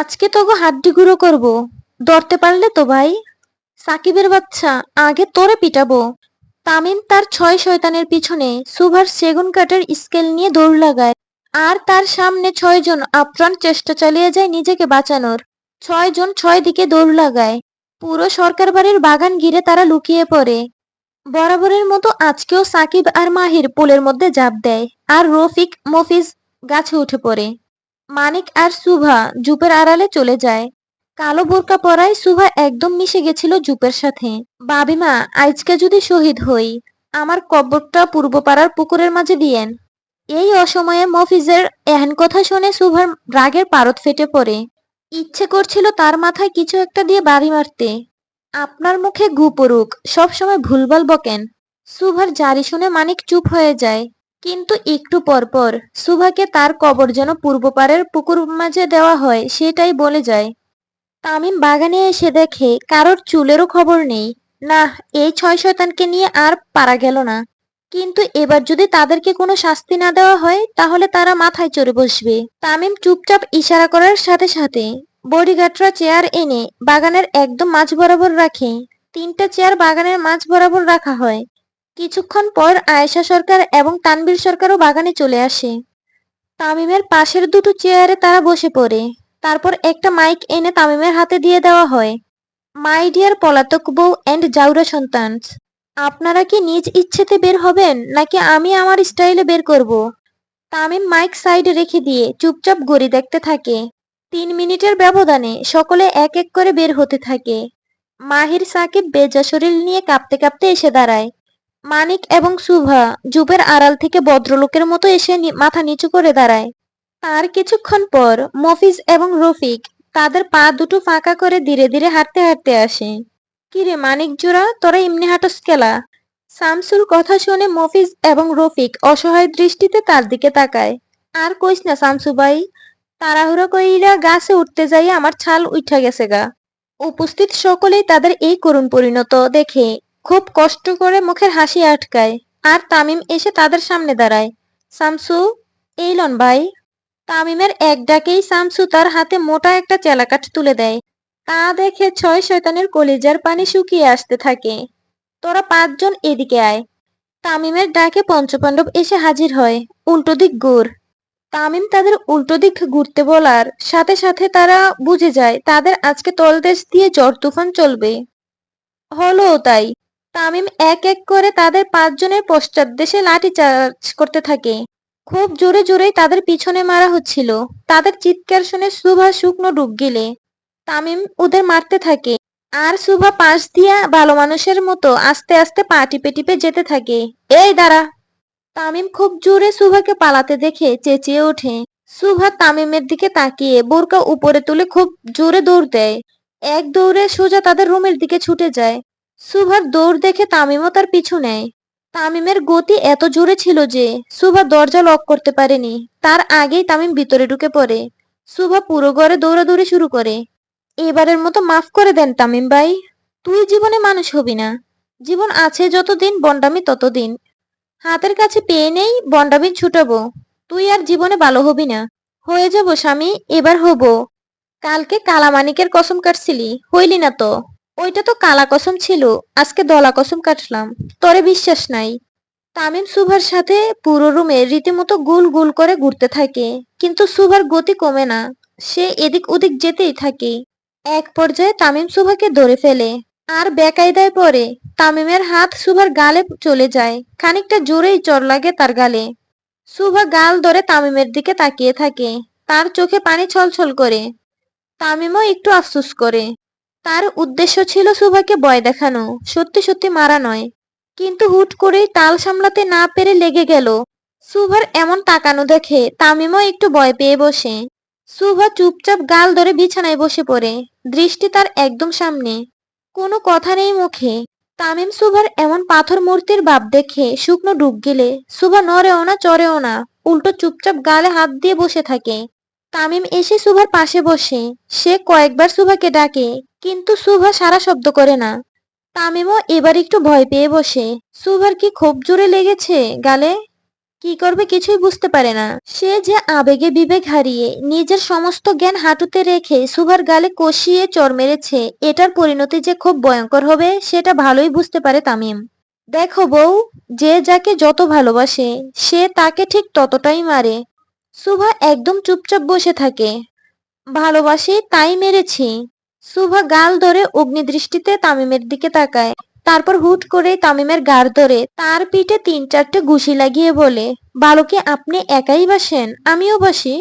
আজকে তোকে হাড্ডি গুঁড়ো করব। ধরতে পারলে তো ভাই। সাকিবের বাচ্চা, আগে তোরে পিটাবো। তামিম তার ছয় শয়তানের পিছনে সুভার সেগুন কাঠের স্কেল নিয়ে দৌড় লাগায়। আর তার সামনে ছয়জন আপ্রাণ চেষ্টা চালিয়ে যায় নিজেকে বাঁচানোর। ছয়জন ছয় দিকে দৌড় লাগায়। পুরো সরকার বাড়ির বাগান ঘিরে তারা লুকিয়ে পড়ে। বরাবরের মতো আজকেও সাকিব আর মাহির পোলের মধ্যে জাপ দেয়। আর রফিক, মফিজ গাছে উঠে পড়ে। মানিক আর সুভা জুপের আড়ালে চলে যায়। কালো বোরকা পরায় সুভা একদম মিশে গেছিল জুপের সাথে। বাবিমা আজকে যদি শহীদ হই, আমার কবরটা পূর্ব পাড়ার পুকুরের মাঝে দিয়েন। এই অসময়ে মফিজের এহেন কথা শুনে সুভার রাগের পারদ ফেটে পড়ে। ইচ্ছে করছিল তার মাথায় কিছু একটা দিয়ে বাড়ি মারতে। আপনার মুখে গু পড়ুক সবসময় ভুলভাল বকেন। সুভার জারি শুনে মানিক চুপ হয়ে যায়। কিন্তু একটু পরপর সুভাকে তার কবর যেন পূর্ব পাড়ের পুকুর মাঝে দেওয়া হয়, সেটাই বলে যায়। তামিম বাগানে এসে দেখে কারোর চুলেরও খবর নেই। না এই ছয় শয়তানকে নিয়ে আর পারা গেল না। কিন্তু এবার যদি তাদেরকে কোনো শাস্তি না দেওয়া হয়, তাহলে তারা মাথায় চড়ে বসবে। তামিম চুপচাপ ইশারা করার সাথে সাথে বডিগার্ডরা চেয়ার এনে বাগানের একদম মাঝ বরাবর রাখে। তিনটা চেয়ার বাগানের মাঝ বরাবর রাখা হয়। কিছুক্ষণ পর আয়েশা সরকার এবং তানবীর সরকারও বাগানে চলে আসে। তামিমের পাশের দুটো চেয়ারে তারা বসে পড়ে। তারপর একটা মাইক এনে তামিমের হাতে দিয়ে দেওয়া হয়। মাই ডিয়ার পলাতক বউ অ্যান্ড জাউরা সন্তান, আপনারা কি নিজ ইচ্ছেতে বের হবেন, নাকি আমি আমার স্টাইলে বের করব? তামিম মাইক সাইডে রেখে দিয়ে চুপচাপ গড়ি দেখতে থাকে। তিন মিনিটের ব্যবধানে সকলে এক এক করে বের হতে থাকে। মাহির সাকিব বেজা শরীর নিয়ে কাঁপতে কাঁপতে এসে দাঁড়ায়। মানিক এবং সুভা জুবের আড়াল থেকে ভদ্রলোকের মতো এসে মাথা নিচু করে দাঁড়ায়। তার কিছুক্ষণ পর মফিজ এবং রফিক তাদের পা দুটো ফাঁকা করে ধীরে ধীরে হাঁটতে হাঁটতে আসে। কিরে মানিক জোড়া, তোরা এমনি হাঁটস কেলা? শামসুর কথা শুনে মফিজ এবং রফিক অসহায় দৃষ্টিতে তার দিকে তাকায়। আর কইস না শামসু ভাই, তাড়াহুড়ো কইরা গাছে উঠতে যাই আমার ছাল উঠা গেছে গা। উপস্থিত সকলেই তাদের এই করুণ পরিণত দেখে খুব কষ্ট করে মুখের হাসি আটকায়। আর তামিম এসে তাদের সামনে দাঁড়ায়। শামসু এই লন ভাই। তামিমের এক ডাকেই শামসু তার হাতে মোটা একটা চেলাকাঠ তুলে দেয়। তা দেখে ছয় শয়তানের কলিজার পানি শুকিয়ে আসতে থাকে। তোরা পাঁচজন এদিকে আয়। তামিমের ডাকে পঞ্চপাণ্ডব এসে হাজির হয়। উল্টো দিক ঘুর। তামিম তাদের উল্টো দিক ঘুরতে বলার সাথে সাথে তারা বুঝে যায় তাদের আজকে তলদেশ দিয়ে ঝড় তুফান চলবে। হলো তাই। তামিম এক এক করে তাদের পাঁচজনের পশ্চাৎ দেশে লাঠি চার্জ করতে থাকে। খুব জোরে জোরেই তাদের পিছনে মারা হচ্ছিল। তাদের চিৎকার শুনে সুভা শুকনো ডুব গেলে। তামিম ওদের মারতে থাকে। আর সুভা পাশ দিয়া ভালো মানুষের মতো আস্তে আস্তে পা টিপে টিপে যেতে থাকে। এই, দাঁড়া! তামিম খুব জোরে সুভাকে পালাতে দেখে চেঁচিয়ে ওঠে। সুভা তামিমের দিকে তাকিয়ে বোরকা উপরে তুলে খুব জোরে দৌড় দেয়। এক দৌড়ে সোজা তাদের রুমের দিকে ছুটে যায়। সুভার দৌড় দেখে তামিমও তার পিছু নেয়। তামিমের গতি এত জোরে ছিল যে সুভা দরজা লক করতে পারেনি। তার আগেই তামিম ভিতরে ঢুকে পড়ে। সুভা পুরো ঘরে দৌড়াদৌড়ি শুরু করে। এবারের মতো মাফ করে দেন তামিম ভাই। তুই জীবনে মানুষ হবি না। জীবন আছে যতদিন, বন্ডামি ততদিন। হাতের কাছে পেয়ে নেই, বন্ডামি ছুটাবো। তুই আর জীবনে ভালো হবি না। হয়ে যাব স্বামী, এবার হব। কালকে কালামানিকের কসম কাটছিলি, হইলি না তো। ওইটা তো কালা কসম ছিল, আজকে দলা কসম কাটলাম, তরে বিশ্বাস নাই। তামিম সুভার সাথে পুরো রুমে রীতিমতো গুল গুল করে ঘুরতে থাকে, কিন্তু সুভার গতি কমে না, সে এদিক ওদিক যেতেই থাকে। এক পর্যায়ে তামিম সুভাকে ধরে ফেলে, আর বেকায়দায় পরে তামিমের হাত সুভার গালে চলে যায়, খানিকটা জোরেই চর লাগে তার গালে। সুভা গাল ধরে তামিমের দিকে তাকিয়ে থাকে, তার চোখে পানি ছলছল করে। তামিমও একটু আফসোস করে। তার উদ্দেশ্য ছিল সুভাকে ভয় দেখানো। সত্যি সত্যি মারা নয়। কিন্তু হুট করেই তাল সামলাতে না পেরে লেগে গেল। সুভার এমন তাকানো দেখে তামিমও একটু ভয় পেয়ে বসে। সুভা চুপচাপ গাল ধরে বিছানায় বসে পড়ে। দৃষ্টি তার একদম সামনে। কোনো কথা নেই মুখে। তামিম সুভার এমন পাথর মূর্তির ভাব দেখে শুকনো ডুব গেলে। সুভা নড়েও না, চড়েও না, উল্টো চুপচাপ গালে হাত দিয়ে বসে থাকে। তামিম এসে সুভার পাশে বসে। সে কয়েকবার সুভাকে ডাকে। কিন্তু সুভা সারা শব্দ করে না। তামিমও এবার একটু ভয় পেয়ে বসে। সুভার কি খুব জোরে লেগেছে গালে? কি করবে কিছুই বুঝতে পারে না। সে যে আবেগে বিবেক হারিয়ে নিজের সমস্ত জ্ঞান হাঁটুতে রেখে সুভার গালে কষিয়ে চর মেরেছে, এটার পরিণতি যে খুব ভয়ঙ্কর হবে, সেটা ভালোই বুঝতে পারে তামিম। দেখো বউ, যে যাকে যত ভালোবাসে, সে তাকে ঠিক ততটাই মারে। সুভা একদম চুপচাপ বসে থাকে। ভালোবাসি তাই মেরেছি। সুভা গাল ধরে অগ্নিদৃষ্টিতে তামিমের দিকে তাকায়। তারপর হুট করে তামিমের গাড় ধরে তার পিঠে তিন চারটে ঘুষি লাগিয়ে বলে, বালকে আপনি একাই বাসেন? আমিও বাসি।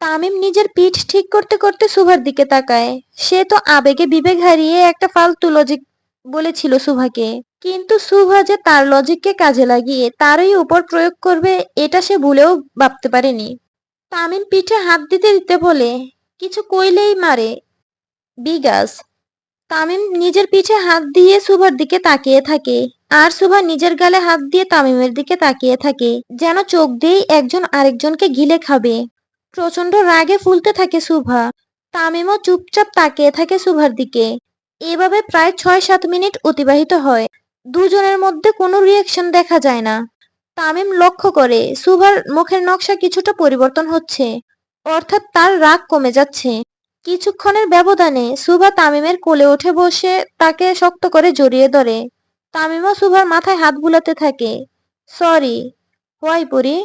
তামিম নিজের পিঠ ঠিক করতে করতে সুভার দিকে তাকায়। সে তো আবেগে বিবেক হারিয়ে একটা ফালতু লজিক বলেছিল সুভাকে কিন্তু সুভা যে তার লজিককে কাজে লাগিয়ে তারই উপর প্রয়োগ করবে, এটা সে ভুলেও ভাবতে পারেনি। তামিম পিঠে হাত দিতে দিতে বলে, কিছু কইলেই মারে বিগাস। তামিম নিজের পিঠে হাত দিয়ে সুভার দিকে তাকিয়ে থাকে, আর সুভা নিজের গালে হাত দিয়ে তামিমের দিকে তাকিয়ে থাকে, যেন চোখ দিয়েই একজন আরেকজনকে গিলে খাবে। প্রচণ্ড রাগে ফুলতে থাকে সুভা। তামিমও চুপচাপ তাকিয়ে থাকে সুভার দিকে। এভাবে প্রায় ছয় সাত মিনিট অতিবাহিত হয়। দুজনের মধ্যে কোনো রিয়াকশন দেখা যায় না। তামিম লক্ষ্য করে, সুভার মুখের নকশা কিছুটা পরিবর্তন হচ্ছে। অর্থাৎ তার রাগ কমে যাচ্ছে। কিছুক্ষণের ব্যবধানে সুভা তামিমের কোলে উঠে বসে তাকে শক্ত করে জড়িয়ে ধরে। তামিমও সুভার মাথায় হাত বুলাতে থাকে। সরি, হোয়াই পরি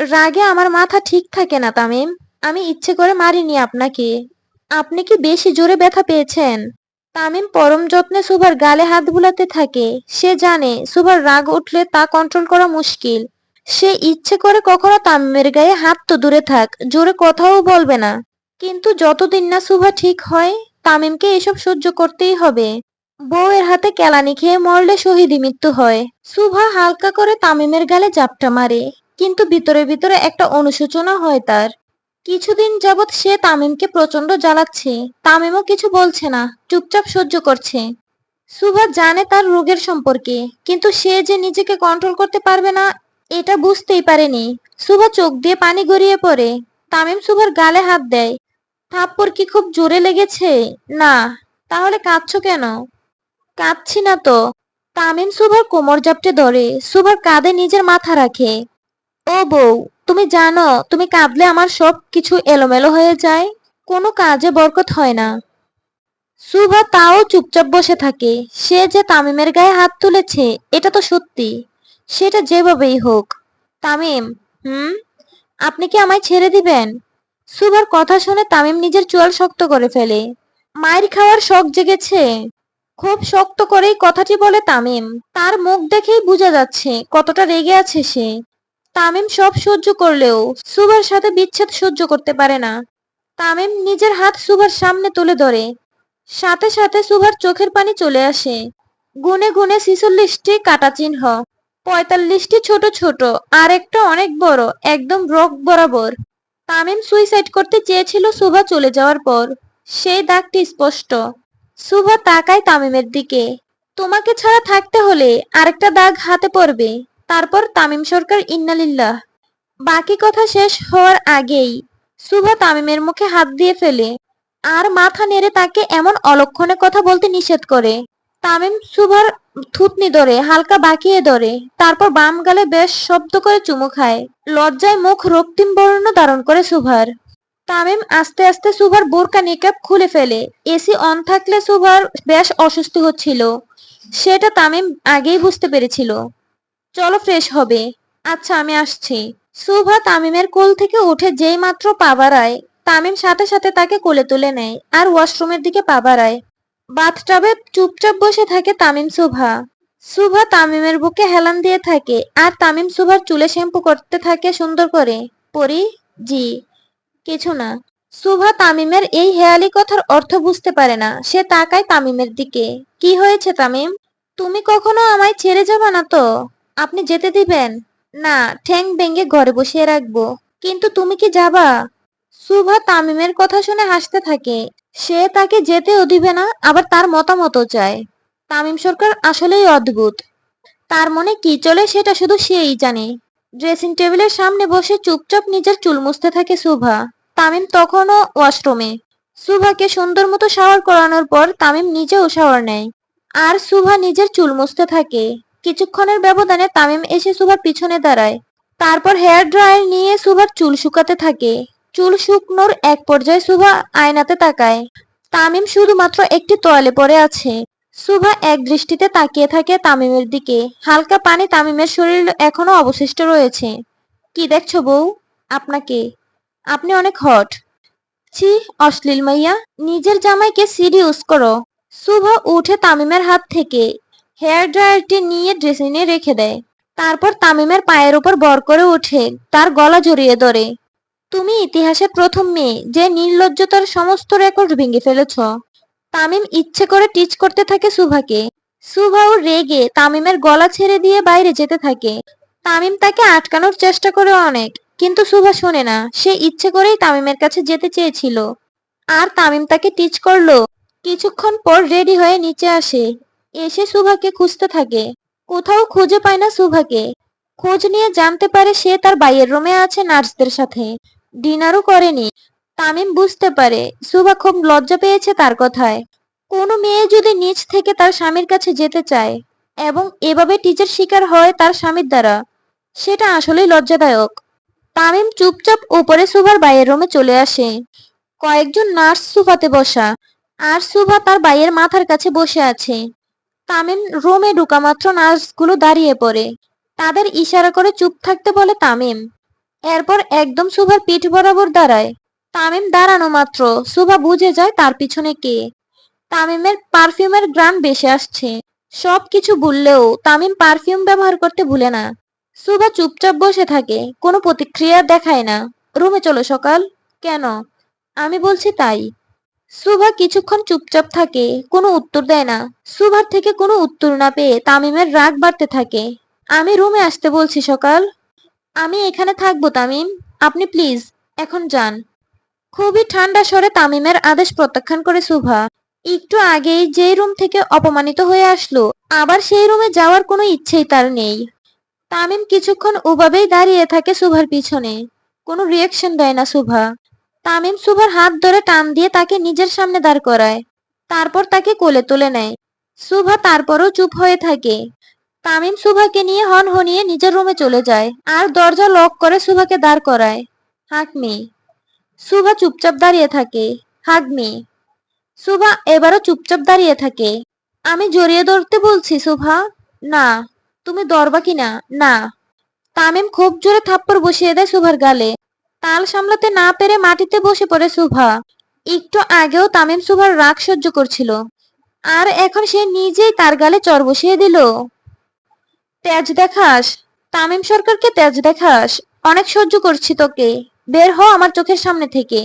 রাগে আমার মাথা ঠিক থাকে না তামিম। আমি ইচ্ছে করে মারিনি আপনাকে। আপনি কি বেশি জোরে ব্যথা পেয়েছেন? তামিম পরম যত্নে সুভার গালে হাত বুলাতে থাকে। সে জানে সুভার রাগ উঠলে তা কন্ট্রোল করা মুশকিল। সে ইচ্ছে করে কখনো তামিমের গায়ে হাত তো দূরে থাক, জোরে কথাও বলবে না। কিন্তু যতদিন না সুভা ঠিক হয়, তামিমকে এসব সহ্য করতেই হবে। বউয়ের হাতে কেলানি খেয়ে মরলে শহীদি মৃত্যু হয়। সুভা হালকা করে তামিমের গালে জাপটা মারে, কিন্তু ভিতরে ভিতরে একটা অনুশোচনা হয় তার। কিছুদিন যাবৎ সে তামিমকে প্রচণ্ড জ্বালাচ্ছে। তামিমও কিছু বলছে না, চুপচাপ সহ্য করছে। সুভা জানে তার রোগের সম্পর্কে, কিন্তু সে যে নিজেকে কন্ট্রোল করতে পারবে না, এটা বুঝতেই পারেনি। সুভা চোখ দিয়ে পানি গড়িয়ে পড়ে। তামিম সুভার গালে হাত দেয়। থাপ্পড় কি খুব জোরে লেগেছে? না, তাহলে কাঁদছো কেন? কাঁদছি না তো। তামিম সুভার কোমর জাপটে ধরে। সুভার কাঁধে নিজের মাথা রাখে। ও বউ, তুমি জানো, তুমি কাঁদলে আমার সব কিছু এলোমেলো হয়ে যায়। কোনো কাজে বরকত হয় না। সুভা তাও চুপচাপ বসে থাকে। সে যে তামিমের গায়ে হাত তুলেছে, এটা তো সত্যি। সেটা যেভাবেই হোক। তামিম, হুম? আপনি কি আমায় ছেড়ে দিবেন? সুভার কথা শুনে তামিম নিজের চোয়াল শক্ত করে ফেলে। মায়ের খাওয়ার শখ জেগেছে। খুব শক্ত করেই কথাটি বলে তামিম। তার মুখ দেখেই বোঝা যাচ্ছে কতটা রেগে আছে সে। তামিম সব সহ্য করলেও সুভার সাথে বিচ্ছেদ সহ্য করতে পারে না। তামিম নিজের হাত সুভার সামনে তুলে ধরে। সাথে সাথে সুভার চোখের পানি চলে আসে। গুনে গুনে ছিচল্লিশটি কাটা চিহ্ন। পঁয়তাল্লিশটি ছোট ছোট, আর একটা অনেক বড়, একদম রক বরাবর। তামিম সুইসাইড করতে চেয়েছিল সুভা চলে যাওয়ার পর। সেই দাগটি স্পষ্ট। সুভা তাকায় তামিমের দিকে। তোমাকে ছাড়া থাকতে হলে আরেকটা দাগ হাতে পড়বে। তারপর তামিম সরকার ইন্নালিল্লাহ। বাকি কথা শেষ হওয়ার আগেই সুভা তামিমের মুখে হাত দিয়ে ফেলে। আর মাথা নেড়ে তাকে এমন অলক্ষণে কথা বলতে নিষেধ করে। তামিম সুভার থুতনি ধরে, হালকা বাঁকিয়ে ধরে, তারপর বাম গালে বেশ শব্দ করে চুমু খায়। লজ্জায় মুখ রক্তিম বর্ণ ধারণ করে সুভার। তামিম আস্তে আস্তে সুভার বোরকা নিকাপ খুলে ফেলে। এসি অন থাকলে সুভার বেশ অসুস্থ হচ্ছিল। সেটা তামিম আগেই বুঝতে পেরেছিল। চলো ফ্রেশ হবে। আচ্ছা আমি আসছি। সুভা তামিমের কোল থেকে উঠে যেই মাত্র পা বাড়ায়, তামিম সাথে সাথে তাকে কোলে তুলে নেয় আর ওয়াশরুমের দিকে পা বাড়ায়। বাথটাবে চুপচাপ বসে থাকে তামিম সুভা। সুভা তামিমের বুকে হেলান দিয়ে থাকে আর তামিম সুভার চুলে শ্যাম্পু করতে থাকে সুন্দর করে। পরি, জি। কিছু না। সুভা তামিমের এই হেয়ালি কথার অর্থ বুঝতে পারে না। সে তাকায় তামিমের দিকে। কি হয়েছে তামিম? তুমি কখনো আমায় ছেড়ে যাবে না তো? আপনি যেতে দিবেন? না, ঠ্যাং ভেঙে ঘরে বসিয়ে রাখব। কিন্তু তুমি কি যাবা? সুভা তামিমের কথা শুনে হাসতে থাকে। সে তাকে যেতেও দিবে না, আবার তার মতামতও চায়। তামিম সরকার আসলেই অদ্ভুত। তার মনে কি চলে সেটা শুধু সেই জানে। ড্রেসিং টেবিলের সামনে বসে চুপচাপ নিজের চুল মুছতে থাকে সুভা। তামিম তখনও ওয়াশরুমে। সুভাকে সুন্দর মতো শাওয়ার করানোর পর তামিম নিজেও শাওয়ার নেয়। আর সুভা নিজের চুল মুছতে থাকে। কিছুক্ষণের ব্যবধানে তামিম এসে সুভার পিছনে দাঁড়ায়। তারপর হেয়ার ড্রায়ার নিয়ে সুভার চুল শুকাতে থাকে। চুল শুকনোর এক পর্যায়ে সুভা আয়নাতে তাকায়। তামিম শুধুমাত্র একটি তোয়ালে পরে আছে। সুভা এক দৃষ্টিতে তাকিয়ে থাকে তামিমের দিকে। হালকা পানি তামিমের শরীর এখনও অবশিষ্ট রয়েছে। কি দেখছ বউ? আপনাকে? আপনি অনেক হট। ছি, অশ্লীল মাইয়া, নিজের জামাইকে সিরিয়াস করো। সুভা উঠে তামিমের হাত থেকে হেয়ার ড্রায়ারটি নিয়ে ড্রেসিংয়ে রেখে দেয়। তারপর তামিমের পায়ের উপর বর করে উঠে তার গলা জড়িয়ে ধরে। তুমি ইতিহাসের প্রথম মেয়ে যে নির্লজ্জতার সমস্ত রেকর্ড ভেঙে ফেলেছ। তামিম ইচ্ছে করে টিচ করতে থাকে সুভাকে। সুভাও রেগে তামিমের গলা ছেড়ে দিয়ে বাইরে যেতে থাকে। তামিম তাকে আটকানোর চেষ্টা করে অনেক, কিন্তু সুভা শোনে না। সে ইচ্ছে করেই তামিমের কাছে যেতে চেয়েছিল। আর তামিম তাকে টিচ করল। কিছুক্ষণ পর রেডি হয়ে নিচে আসে। এসে সুভাকে খুঁজতে থাকে। কোথাও খুঁজে পায় না সুভাকে। খোঁজ নিয়ে জানতে পারে সে তার বাইয়ের রুমে আছে নার্সদের সাথে। ডিনারও করেনি। তামিম বুঝতে পারে, সুভা খুব লজ্জা পেয়েছে তার কথায়। কোনো মেয়ে যদি নিজ থেকে তার স্বামীর কাছে যেতে চায়, এবং এভাবে টিচার শিকার হয় তার স্বামীর দ্বারা, সেটা আসলেই লজ্জাদায়ক। তামিম চুপচাপ উপরে সুভার বাইয়ের রুমে চলে আসে। কয়েকজন নার্স সুফাতে বসা, আর সুভা তার বাইয়ের মাথার কাছে বসে আছে। তামিম রুমে ঢুকামাত্র নার্সগুলো দাঁড়িয়ে পড়ে। তাদের ইশারা করে চুপ থাকতে বলে তামিম। এরপর একদম সুভার পিঠ বরাবর দাঁড়ায়। তামিম দাঁড়ানো মাত্র। সুভা বুঝে যায় তার পিছনে কে। তামিমের পারফিউমের গ্রাম বেশি আসছে। সব কিছু ভুললেও তামিম পারফিউম ব্যবহার করতে ভুলে না। সুভা চুপচাপ বসে থাকে, কোনো প্রতিক্রিয়া দেখায় না। রুমে চলো সকাল। কেন? আমি বলছি তাই। সুভা কিছুক্ষণ চুপচাপ থাকে, কোনো উত্তর দেয় না। সুভার থেকে কোনো উত্তর না পেয়ে তামিমের রাগ বাড়তে থাকে। আমি রুমে আসতে বলছি সকাল। আমি এখানে থাকব, তামিম। আপনি প্লিজ, এখন যান। খুবই ঠান্ডা স্বরে তামিমের আদেশ প্রত্যাখ্যান করে সুভা একটু আগেই যেই রুম থেকে অপমানিত হয়ে আসলো, আবার সেই রুমে যাওয়ার কোনো ইচ্ছেই তার নেই। তামিম কিছুক্ষণ ওভাবেই দাঁড়িয়ে থাকে সুভার পিছনে। কোনো রিয়াকশন দেয় না সুভা। তামিম সুভার হাত ধরে টান দিয়ে তাকে নিজের সামনে দাঁড় করায়। তারপর তাকে কোলে তুলে নেয়। সুভা তারপরও চুপ হয়ে থাকে। তামিম সুভাকে নিয়ে হন হনিয়ে নিজের রুমে চলে যায় আর দরজা লক করে সুভাকে দাঁড় করায়। হাকমি সুভা চুপচাপ দাঁড়িয়ে থাকে। হাগমি। সুভা এবারও চুপচাপ দাঁড়িয়ে থাকে। আমি জড়িয়ে ধরতে বলছি, সুভা। না। তুমি দরবা কিনা না। তামিম খুব জোরে থাপ্পড় বসিয়ে দেয় সুভার গালে। তাল সামলাতে না পেরে মাটিতে বসে পড়ে সুভা। একটু আগেও তামিম সুভার রাগ সহ্য করছিল। আর এখন সে নিজেই তার গালে চর বসিয়ে দিল। তেজ দেখাস। তামিম সরকারকে তেজ দেখাস। অনেক সহ্য করছি তোকে। বের হ আমার চোখের সামনে থেকে।